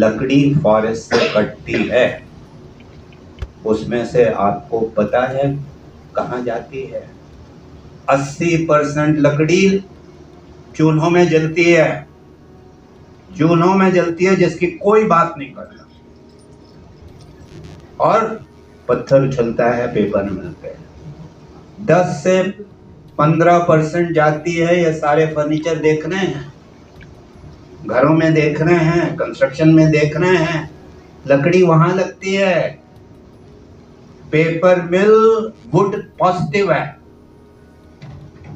लकड़ी फॉरेस्ट से कटती है। उसमें से आपको पता है कहाँ जाती है। अस्सी परसेंट लकड़ी चूल्हों में जलती है। चूल्हों में जलती है जिसकी कोई बात नहीं करता और पत्थर उछलता है, पेपर मिल पे दस से पंद्रह परसेंट जाती है ये सारे फर्नीचर देख रहे हैं घरों में देख रहे हैं कंस्ट्रक्शन में देख रहे हैं। लकड़ी वहाँ लगती है। पेपर मिल वुड पॉजिटिव है।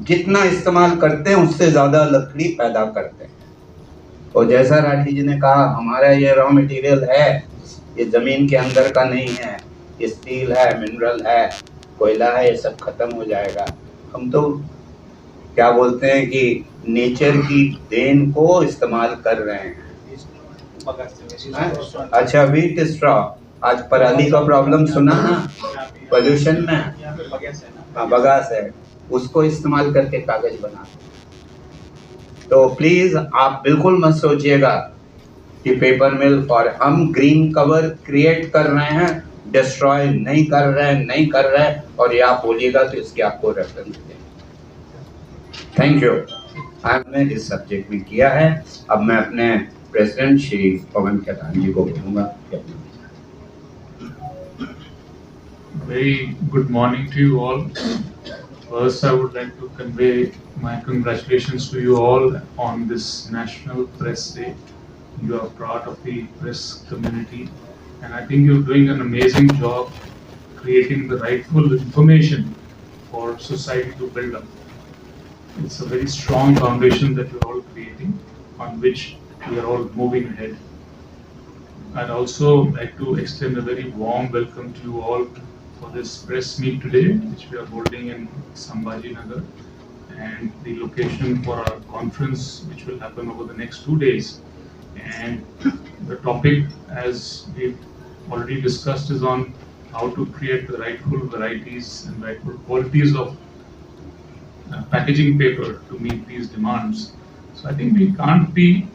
जितना इस्तेमाल करते हैं, उससे ज़्यादा लकड़ी पैदा करते हैं। और जैसा राठी जी ने कहा, हमारा ये रॉ मटेरियल है, ये ज़मीन के अंदर का नहीं है, ये स्टील है मिनरल है, कोयला है, ये सब खत्म हो जाएगा। हम तो क्या बोलते हैं कि नेचर की देन को इस्तेमाल कर रहे हैं। हाँ? अच्छा व्हीट स्ट्रॉ आज पराली का प्रॉब्लम सुना ना? पोल्यूशन में? हाँ बगास है। उसको इस्तेमाल करके कागज़ बना। तो प्लीज़ आप बिल्कुल मत सोचिएगा कि पेपर मिल और हम ग्रीन कवर क्रिएट कर रहे हैं डिस्ट्रॉय नहीं कर रहे हैं नहीं कर रहे हैं और ये आप बोलिएगा तो इसकी आपको रेफरेंस देंगे थैंक यू आपने इस सब्जेक्ट में किया है अब मैं अपने प्रेसिडेंट श्री पवन खेतान जी को बोलूँगा Very good morning to you all. First, I would like to convey my congratulations to you all on this National Press Day. You are part of the press community, and I think you're doing an amazing job creating the rightful information for society to build up. It's a very strong foundation that we're all creating on which we are all moving ahead. I'd also like to extend a very warm welcome to you all for this press meet today, which we are holding in Sambhaji Nagar, and the location for our conference, which will happen over the next two days. And the topic, as we've already discussed, is on how to create the rightful varieties and rightful qualities of packaging paper to meet these demands. So I think we can't be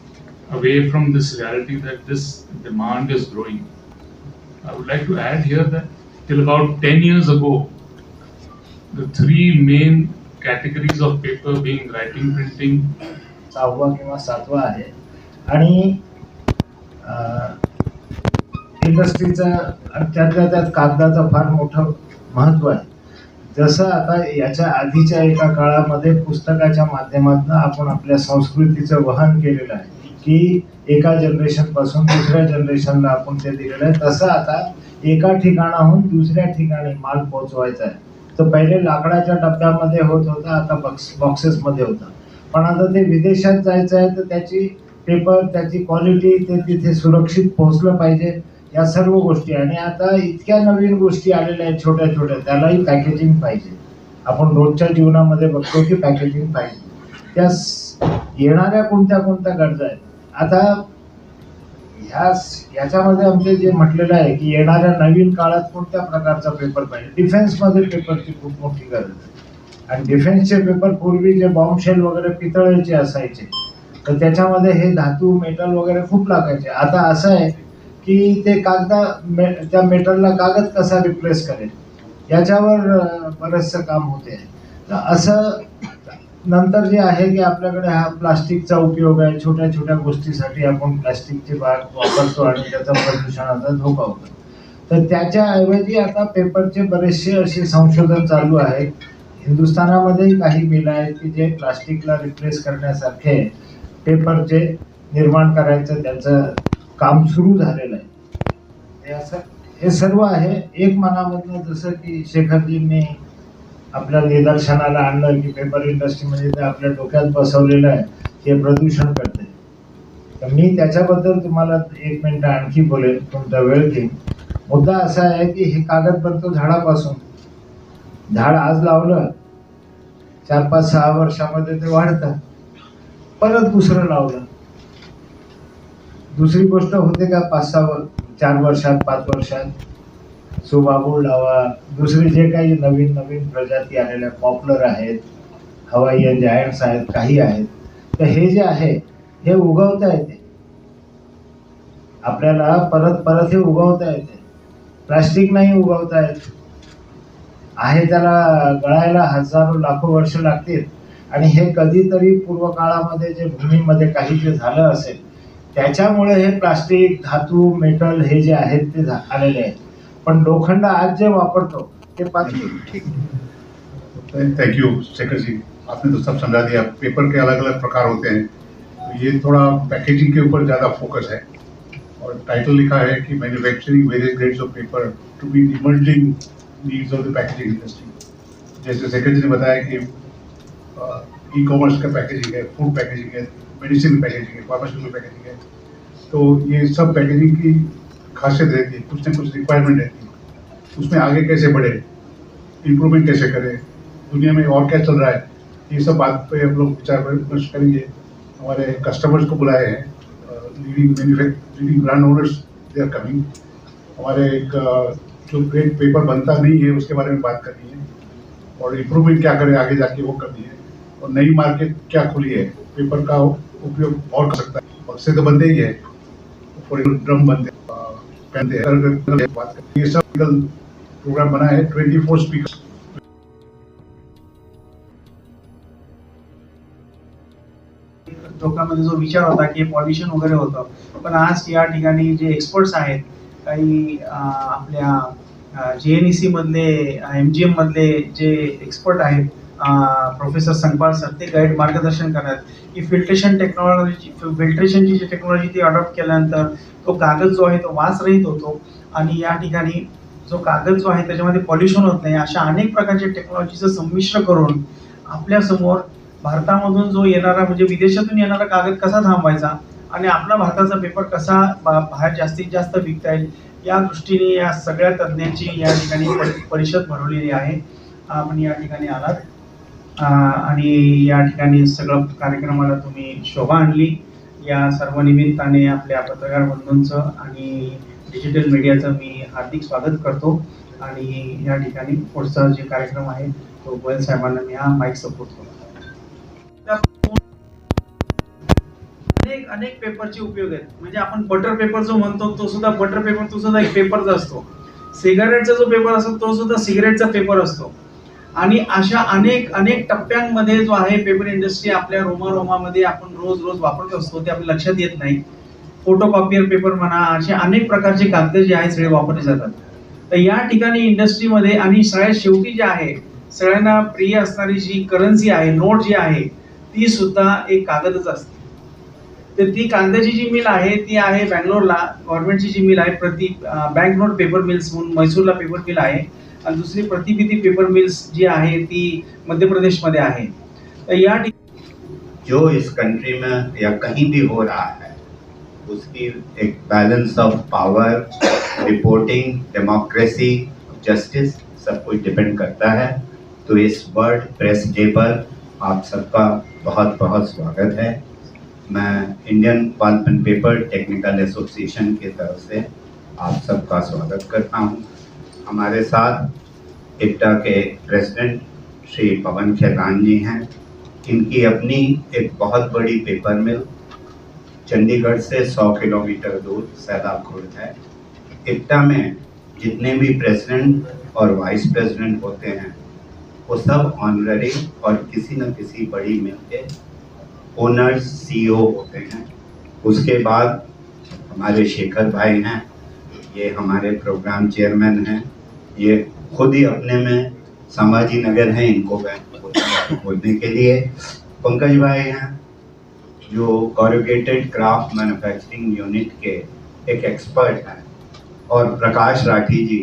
away from this reality that this demand is growing. I would like to add here that till about 10 years ago, the three main categories of paper being writing, printing, सहावा किंवा सातवा आहे आणि इंडस्ट्रीचं त्यातल्या त्यात कागदाचं फार मोठं महत्त्व आहे जसं आता याच्या आधीच्या एका काळामध्ये पुस्तकाच्या माध्यमातून आपण आपल्या संस्कृतीचं वहन केलेलं आहे की एका जनरेशनपासून दुसऱ्या जनरेशनला आपण ते दिलेलं आहे. तसं आता एका ठिकाणाहून दुसऱ्या ठिकाणी माल पोहोचवायचा आहे. तर पहिले लाकडाच्या डब्यामध्ये होत होता आता बॉक्स बॉक्सेसमध्ये होता. पण आता ते विदेशात जायचं आहे तर त्याची पेपर त्याची क्वालिटी ते तिथे सुरक्षित पोहोचलं पाहिजे. या सर्व गोष्टी. आणि आता इतक्या नवीन गोष्टी आलेल्या आहेत छोट्या छोट्या त्यालाही पॅकेजिंग पाहिजे. आपण रोजच्या जीवनामध्ये बघतो की पॅकेजिंग पाहिजे. त्या येणाऱ्या कोणत्या कोणत्या गरजा आहेत? आता ह्या याच्यामध्ये आमचे जे म्हटलेलं आहे की येणाऱ्या नवीन काळात कोणत्या प्रकारचा पेपर पाहिजे? डिफेन्समध्ये पेपरची खूप मोठी गरज आहे. आणि डिफेन्सचे पेपर पूर्वी जे बॉम्ब शेल वगैरे पितळेचे असायचे तर त्याच्यामध्ये हे धातू मेटल वगैरे खूप लागायचे. आता असं आहे की ते कागदा मे त्या मेटलला कागद कसा रिप्लेस करेल? याच्यावर बरंचसं काम होते. तर असं नंतर जे आहे की आपल्याकडे हा प्लास्टिकचा उपयोग आहे छोट्या छोट्या गोष्टीसाठी आपण प्लास्टिकची बाग वापरतो आणि त्याचा प्रदूषणाचा धोका होतो. तर त्याच्याऐवजी आता पेपरचे बरेचसे असे संशोधन चालू आहे. हिंदुस्थानामध्येही काही मिल आहेत की जे प्लास्टिकला रिप्लेस करण्यासारखे पेपरचे निर्माण करायचं त्याचं काम सुरू झालेलं आहे. हे असं हे सर्व आहे. एक मनामधनं जसं की शेखरजींनी आपल्या निदर्शनाला आणलं की पेपर इंडस्ट्री म्हणजे ते आपल्या डोक्यात बसवलेलं आहे हे प्रदूषण करते. तर मी त्याच्याबद्दल तुम्हाला एक मिनटं आणखी बोलेन तुमचा वेळ घेईन. मुद्दा असा आहे की हे कागद बनतो झाडापासून झाड आज लावलं चार पाच सहा वर्षामध्ये ते वाढतं परत दुसरं लावलं. दुसरी गोष्ट होते का पाच सहा चार वर्षात पाच वर्षात? सुबाबूळ लावा. दुसरे जे काही नवीन नवीन प्रजाती आलेल्या पॉप्युलर आहेत हवाई जायंट्स आहेत काही आहेत. तर हे जे आहे हे उगवता येते. आपल्याला परत परत हे उगवता येते. प्लास्टिक नाही उगवता येत. आहे त्याला गळायला हजारो लाखो वर्ष लागतील. आणि हे कधीतरी पूर्व काळामध्ये जे भूमीमध्ये काही जे झालं असेल त्याच्यामुळे हे प्लास्टिक, धातू, मेटल हे जे आहेत ते आलेले आहेत. पण लोखंड आज जे वापरतो, ते थैंक यू शेखर जी आपने तो सब समझा दिया. पेपर के अलग अलग प्रकार होते हैं. तो ये थोड़ा पैकेजिंग के ऊपर ज़्यादा फोकस है. और टाइटल लिखा है कि manufacturing various grades of paper to be emerging needs of the packaging industry जैसे जी ने बताया कि ई कॉमर्स का पैकेजिंग है फ़ूड पैकेजिंग है मेडिसिन पैकेजिंग है फार्मास्यूटिकल पैकेजिंग है। तो ये सब पैकेजिंग की खासियत रहती है, कुछ ना कुछ रिक्वायरमेंट रहती है। उसमें आगे कैसे बढ़े इम्प्रूवमेंट कैसे करें, दुनिया में और क्या चल रहा है, ये सब बात पे हम लोग विचार विमर्श करेंगे। हमारे कस्टमर्स को बुलाए हैं leading manufacture leading brand owners they are coming हमारे एक जो ग्रेट पेपर बनता नहीं है, उसके बारे में बात करनी है। और इम्प्रूवमेंट क्या करें, आगे जाके वो करनी है। और नई मार्केट क्या खुली है, पेपर का उपयोग और कर सकता है। और से तो बनते ही है ड्रम बनते हैं। ये सब प्रोग्राम बना है ट्वेंटी फोर स्पीकर लोकांमध्ये जो विचार होता की पॉल्युशन वगैरे होतं पण आज या ठिकाणी जे एक्सपर्ट्स आहेत, काही आपल्या जे एन ई सी मधले एम जी एम मधले जे एक्सपर्ट आहेत प्रोफेसर संपाल सर ते गाईड मार्गदर्शन करतात. की फिल्ट्रेशन टेक्नॉलॉजी फिल्ट्रेशनची जी टेक्नॉलॉजी ती अडॉप्ट केल्यानंतर तो कागद जो आहे तो वासरहित होतो आणि या ठिकाणी जो कागद जो आहे त्याच्यामध्ये पॉल्युशन होत नाही. अशा अनेक प्रकारच्या टेक्नॉलॉजीचं संमिश्र करून आपल्यासमोर भारतामधून जो येणारा म्हणजे विदेशातून येणारा कागद कसा थांबवायचा आणि आपला भारताचा पेपर कसा बा- बाहेर जास्तीत जास्त विकता येईल या दृष्टीने या सगळ्या तज्ज्ञांची या ठिकाणी परिषद भरवलेली आहे. आपण या ठिकाणी आलात. आणि या ठिकाणी सगळं कार्यक्रमाला तुम्ही शोभा आणली. या सर्व निमित्ताने आपल्या पत्रकार बंधूंचं आणि डिजिटल मीडियाचं मी हार्दिक स्वागत करतो. आणि या ठिकाणी पुढचा जे कार्यक्रम आहे तो गोयल साहेबांना मी हा माईक सपोर्ट करतो. अनेक अनेक पेपरचे उपयोग आहेत. म्हणजे आपण बटर पेपर जो म्हणतो तो सुद्धा बटर पेपर तो सुद्धा एक पेपरचा असतो. सिगारेटचा जो पेपर असतो तो सुद्धा सिगरेटचा पेपर असतो. आणि अशा अनेक अनेक टप्प्यांमध्ये जो आहे पेपर इंडस्ट्री आपल्या रोमारोमामध्ये आपण रोज रोज वापरत असतो ते आपल्या लक्षात येत नाही. फोटोकॉपियर पेपर म्हणा असे अनेक प्रकारचे कागद जे आहेत सगळे वापरले जातात. तर या ठिकाणी इंडस्ट्रीमध्ये आणि सगळ्यात शेवटी जे आहे सगळ्यांना प्रिय असणारी जी करन्सी आहे नोट जी आहे ती सुद्धा एक कागदच असते. तर ती कागदाची जी मिल आहे ती आहे बँगलोरला. गव्हर्नमेंटची जी मिल आहे प्रति बँक नोट पेपर मिल्स म्हणून मैसूरला पेपर मिल आहे. दुसरी प्रतिनिधी पेपर मिल्स जी आहे ती मध्य प्रदेशमध्ये आहे. तर या जो इस कंट्री में या कहीं भी हो रहा है, उसकी एक balance of power reporting democracy justice सब कुछ डिपेंड करता है। तो इस वर्ल्ड प्रेस डे पर आप सबका बहुत बहुत स्वागत है। मैं Indian pulp and paper technical association की तरफ़ से आप सबका स्वागत करता हूँ। हमारे साथ इट्टा के प्रेसिडेंट श्री पवन खेतान जी हैं। इनकी अपनी एक बहुत बड़ी पेपर मिल चंडीगढ़ से 100 किलोमीटर दूर सैलाब खुर्द है। इट्टा में जितने भी प्रेसिडेंट और वाइस प्रेसिडेंट होते हैं, वो सब ऑनररी और किसी न किसी बड़ी मिल के ओनर्स, सीईओ होते हैं। उसके बाद हमारे शेखर भाई हैं, ये हमारे प्रोग्राम चेयरमैन हैं। ये खुद ही अपने में संभाजी नगर है, इनको मैं बोलने के लिए। पंकज भाई हैं, जो कॉरुगेटेड क्राफ्ट मैन्युफैक्चरिंग यूनिट के एक एक्सपर्ट हैं, और प्रकाश राठी जी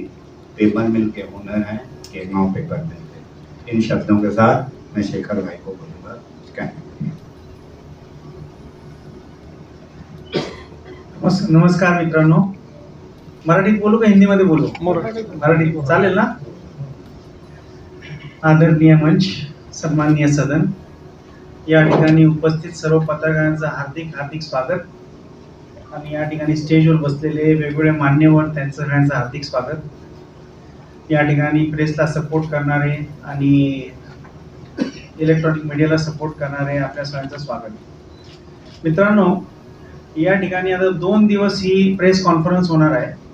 पेपर मिल के ओनर हैं केगांव पेपर मिल के। इन शब्दों के साथ मैं शेखर भाई को बोलूँगा, कहने नमस्कार मित्रांनो। मराठीत बोलू का हिंदीमध्ये बोलू? मराठी. चालेल ना? आदरणीय मंच सन्माननीय सदन. या ठिकाणी उपस्थित सर्व पत्रकारांचं हार्दिक हार्दिक स्वागत. आणि या ठिकाणी स्टेजवर बसलेले वेगवेगळे मान्यवर त्यांचं सगळ्यांचं हार्दिक स्वागत. या ठिकाणी प्रेसला सपोर्ट करणारे आणि इलेक्ट्रॉनिक मीडियाला सपोर्ट करणारे आपल्या सगळ्यांचं स्वागत. मित्रांनो या ठिकाणी आता दोन दिवस ही प्रेस कॉन्फरन्स होणार आहे.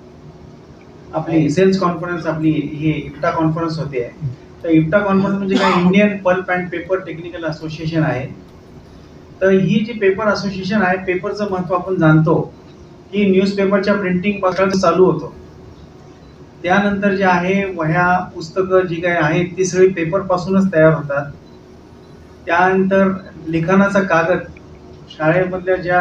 आपली सेल्स कॉन्फरन्स आपली हे इफ्टा कॉन्फरन्स होते आहे. तर इफ्टा कॉन्फरन्स म्हणजे काय? Indian pulp and paper technical association आहे. तर ही जी पेपर असोसिएशन आहे पेपरचं महत्त्व आपण जाणतो की न्यूजपेपरच्या प्रिंटिंगपासून चालू होतो. त्यानंतर जे आहे वह्या पुस्तकं जी काही आहेत ती सगळी पेपर पासूनच तयार होतात. त्यानंतर लिखाणाचा कागद. शाळेमधल्या ज्या